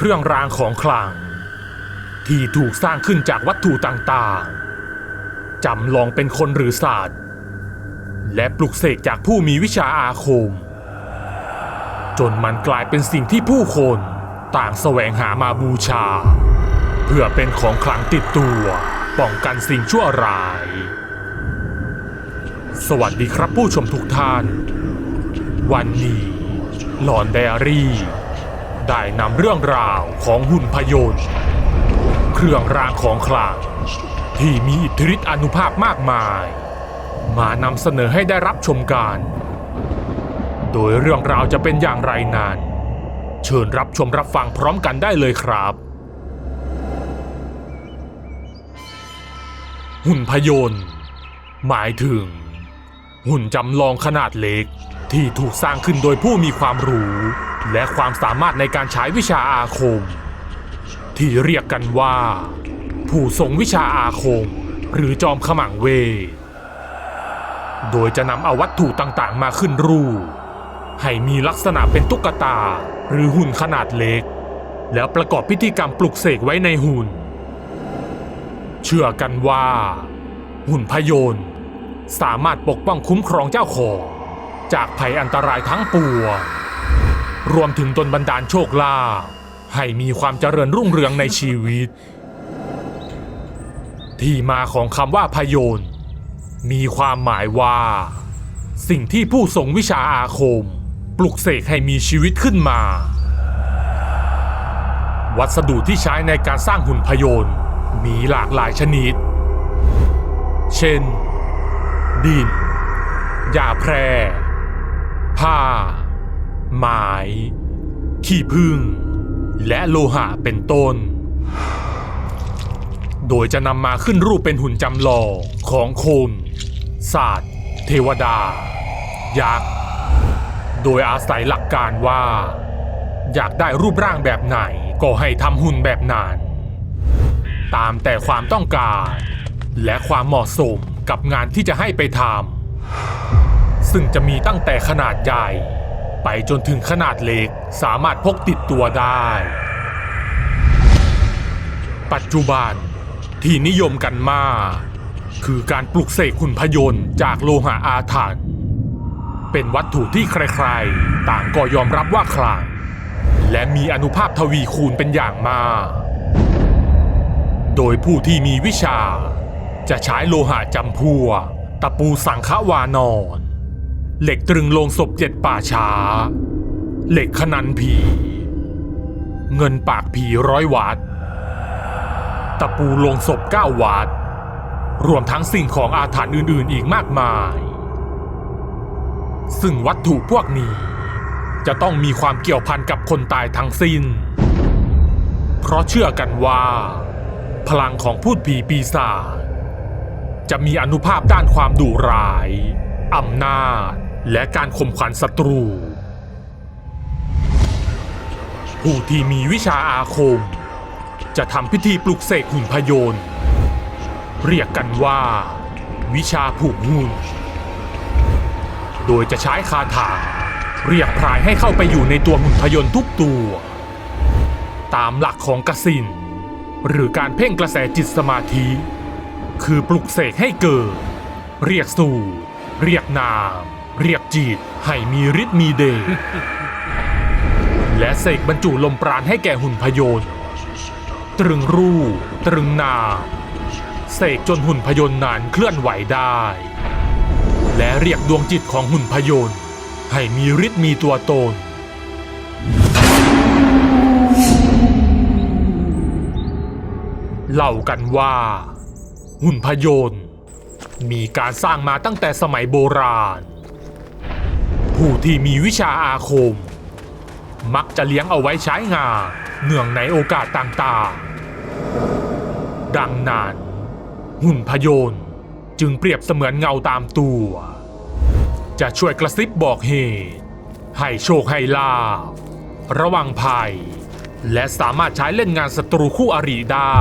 เครื่องรางของขลัง ที่ถูกสร้างขึ้นจากวัตถุต่างๆจำลองเป็นคนหรือศาสตร์และปลุกเสกจากผู้มีวิชาอาคม จนมันกลายเป็นสิ่งที่ผู้คนต่างแสวงหามาบูชา เพื่อเป็นของขลังติดตัวป้องกันสิ่งชั่วร้าย สวัสดีครับผู้ชมทุกท่าน วันนี้หลอนไดอารี่ ได้นำเรื่องราวของหุ่นพยนต์ เครื่องรางของขลังที่มีอิทธิฤทธิอนุภาพมากมาย มานำเสนอให้ได้รับชมกัน โดยเรื่องราวจะเป็นอย่างไรนั้น เชิญรับชมรับฟังพร้อมกันได้เลยครับ หุ่นพยนต์ หมายถึง หุ่นจำลองขนาดเล็กที่ถูกสร้างขึ้นโดยผู้มีความรู้ และความสามารถในการใช้วิชาอาคม ที่เรียกกันว่า ผู้ทรงวิชาอาคม หรือจอมขมังเวทโดยจะนำเอาวัตถุต่างๆ มาขึ้นรูปให้มีลักษณะเป็นตุ๊กตาหรือหุ่นขนาดเล็ก แล้วประกอบพิธีกรรมปลุกเสกไว้ในหุ่น เชื่อกันว่า หุ่นพยนต์สามารถปกป้องคุ้มครองเจ้าของ จากภัยอันตรายทั้งปวง รวมถึงตนบันดาลโชคลาภให้มีความเจริญรุ่งเรืองในชีวิต ที่มาของคำว่าพยนต์มีความหมายว่า สิ่งที่ผู้ทรงวิชาอาคม ปลุกเสกให้มีชีวิตขึ้นมา วัสดุที่ใช้ในการสร้างหุ่นพยนต์มีหลากหลายชนิด เช่น ดินหญ้าแพรผ้า ไม้ขี้ผึ้งและโลหะเป็นต้น โดยจะนำมาขึ้นรูปเป็นหุ่นจำลองของคนศาสตร์ เทวดา ยักษ์ โดยอาศัยหลักการว่า อยากได้รูปร่างแบบไหนก็ให้ทำหุ่นแบบนั้น ตามแต่ความต้องการ และความเหมาะสมกับงานที่จะให้ไปทำซึ่งจะมีตั้งแต่ขนาดใหญ่ ไปจนถึงขนาดเล็กสามารถพกติดตัวได้ ปัจจุบันที่นิยมกันมาก คือการปลุกเสกหุ่นพยนต์จากโลหะอาถรรพ์เป็นวัตถุที่ใครๆ ต่างก็ยอมรับว่าขลังและมีอนุภาพทวีคูณเป็นอย่างมาก โดยผู้ที่มีวิชา จะใช้โลหะจำพัวตะปูสังฆวานอน เหล็กตรึงลงศพเจ็ดป่าช้า เหล็กขนันผี เงินปากผีร้อยวัดตะปูลงศพเก้าวัดรวมทั้งสิ่งของอาถรรพ์อื่นๆอีกมากมาย ซึ่งวัตถุพวกนี้ จะต้องมีความเกี่ยวพันกับคนตายทั้งสิ้น เพราะเชื่อกันว่า พลังของพูดผีปีศาจจะมีอนุภาพด้านความดุร้ายอำนาจ และการข่มขวัญศัตรู ผู้ที่มีวิชาอาคม จะทำพิธีปลุกเสกหุ่นพยนต์ เรียกกันว่า วิชาผูกหุ่น โดยจะใช้คาถาเรียกพรายให้เข้าไปอยู่ในตัวหุ่นพยนต์ทุกตัว ตามหลักของกสินหรือการเพ่งกระแสจิตสมาธิ คือปลุกเสกให้เกิด เรียกสู่ เรียกนาม เรียกจิตให้มีฤทธิ์มีเดชและเสกบรรจุลมปราณให้แก่หุ่นพยนต์ตรึงรูตรึงนาเสกจนหุ่นพยนต์นั้นเคลื่อนไหวได้ และเรียกดวงจิตของหุ่นพยนต์ให้มีฤทธิ์มีตัวตน เล่ากันว่า หุ่นพยนต์มีการสร้างมาตั้งแต่สมัยโบราณ ผู้ที่มีวิชาอาคม มักจะเลี้ยงเอาไว้ใช้งานเนื่องในโอกาสต่างๆ ดังนั้น หุ่นพยนต์จึงเปรียบเสมือนเงาตามตัว จะช่วยกระซิบบอกเหตุ ให้โชคให้ลาภระวังภัย และสามารถใช้เล่นงานศัตรูคู่อริได้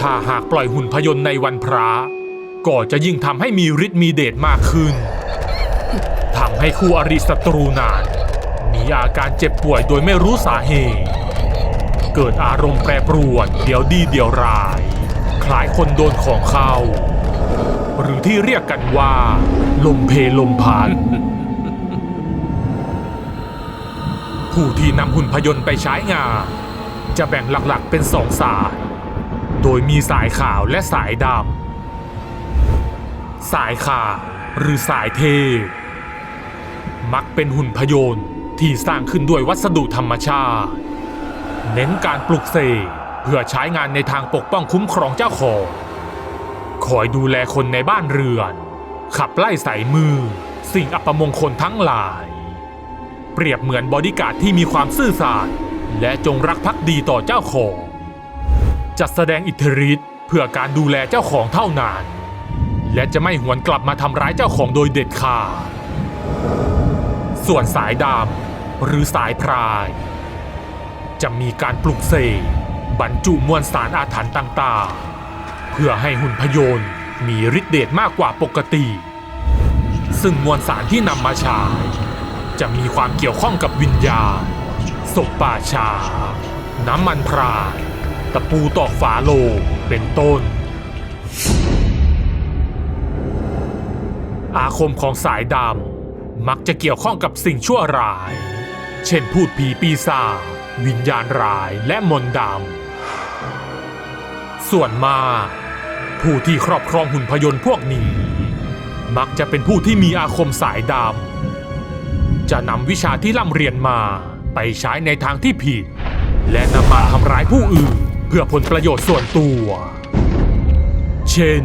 ถ้าหากปล่อยหุ่นพยนต์ในวันพระ ก็จะยิ่งทำให้มีฤทธิ์มีเดชมากขึ้นทำให้คู่อริศัตรูนาน มีอาการเจ็บป่วยโดยไม่รู้สาเหตุ เกิดอารมณ์แปรปรวนเดี๋ยวดีเดี๋ยวร้าย คล้ายคนโดนของเข้า หรือที่เรียกกันว่า ลมเพลมพัดผู้ที่นำหุ่นพยนต์ไปใช้งาน จะแบ่งหลักๆเป็นสองสาย โดยมีสายขาวและสายดำ สายขาหรือสายเทพ มักเป็นหุ่นพยนต์ที่สร้างขึ้นด้วยวัสดุธรรมชาติ เน้นการปลุกเสกเพื่อใช้งานในทางปกป้องคุ้มครองเจ้าของ คอยดูแลคนในบ้านเรือน ขับไล่ใส่มือ สิ่งอัปมงคลทั้งหลาย เปรียบเหมือนบอดี้การ์ดที่มีความซื่อสัตย์และจงรักภักดีต่อเจ้าของ จัดแสดงอิทธิฤทธิ์เพื่อการดูแลเจ้าของเท่านั้น และจะไม่หวนกลับมาทำร้ายเจ้าของโดยเด็ดขาด ส่วนสายดำหรือสายพราย จะมีการปลุกเสกบรรจุมวลสารอาถรรพ์ต่างๆ เพื่อให้หุ่นพยนต์มีฤทธิ์เดชมากกว่าปกติ ซึ่งมวลสารที่นำมาใช้จะมีความเกี่ยวข้องกับวิญญาณศพป่าชา น้ำมันพรายตะปูตอกฝาโลงเป็นต้น อาคมของสายดำมักจะเกี่ยวข้องกับสิ่งชั่วร้าย เช่นพูดผีปีศาจวิญญาณร้ายและมนต์ดำ ส่วนมาก ผู้ที่ครอบครองหุ่นพยนต์พวกนี้ มักจะเป็นผู้ที่มีอาคมสายดำ จะนำวิชาที่ร่ำเรียนมาไปใช้ในทางที่ผิด และนำมาทำร้ายผู้อื่น เพื่อผลประโยชน์ส่วนตัว เช่น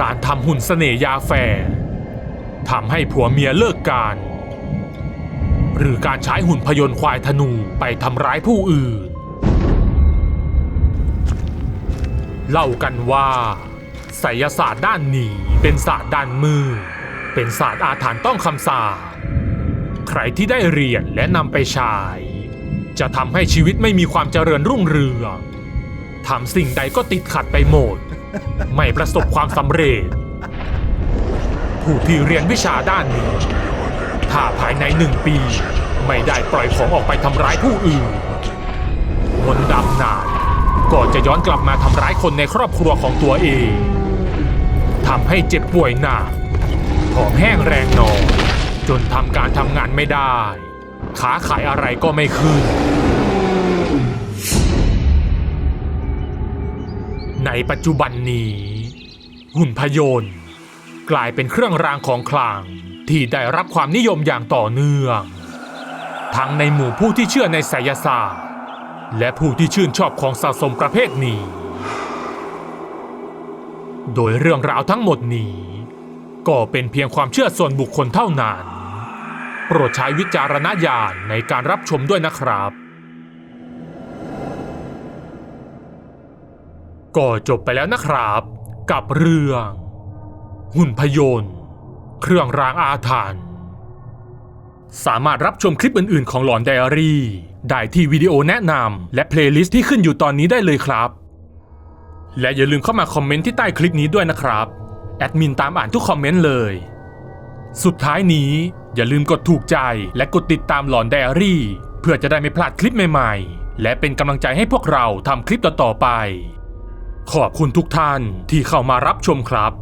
การทำหุ่นเสน่ห์ยาแฝด ทำให้ผัวเมียเลิกกัน หรือการใช้หุ่นพยนต์ควายธนูไปทำร้ายผู้อื่น เล่ากันว่าไสยศาสตร์ด้านนี้เป็นศาสตร์ด้านมือ เป็นศาสตร์อาถรรพ์ต้องคำสาปใครที่ได้เรียนและนำไปใช้จะทำให้ชีวิตไม่มีความเจริญรุ่งเรืองทำสิ่งใดก็ติดขัดไปหมด ไม่ประสบความสำเร็จ ผู้ที่เรียนวิชาด้านนี้ ถ้าภายในหนึ่งปี ไม่ได้ปล่อยของออกไปทำร้ายผู้อื่นมนต์ดำนานก็จะย้อนกลับมาทำร้ายคนในครอบครัวของตัวเองทำให้เจ็บป่วยหนักผอมแห้งแรงนอนจนทำการทำงานไม่ได้ ขาขายอะไรก็ไม่ขึ้น ในปัจจุบันนี้ หุ่นพยนต์ กลายเป็นเครื่องรางของขลังที่ได้รับความนิยมอย่างต่อเนื่อง ทั้งในหมู่ผู้ที่เชื่อในไสยศาสตร์ และผู้ที่ชื่นชอบของสะสมประเภทนี้ โดยเรื่องราวทั้งหมดนี้ ก็เป็นเพียงความเชื่อส่วนบุคคลเท่านั้น โปรดใช้วิจารณญาณในการรับชมด้วยนะครับก็จบไปแล้วนะครับ กับเรื่อง หุ่นพยนต์ เครื่องรางอาถรรพ์สามารถรับชมคลิปอื่นๆ ของหลอนไดอารี่ ได้ที่วิดีโอแนะนำและเพลย์ลิสต์ที่ขึ้นอยู่ตอนนี้ได้เลยครับ และอย่าลืมเข้ามาคอมเมนต์ที่ใต้คลิปนี้ด้วยนะครับ แอดมินตามอ่านทุกคอมเมนต์เลย สุดท้ายนี้อย่าลืมกดถูกใจและกดติดตามหลอนไดอารี่ เพื่อจะได้ไม่พลาดคลิปใหม่ๆ และเป็นกำลังใจให้พวกเราทำคลิปต่อๆไป ขอบคุณทุกท่านที่เข้ามารับชมครับ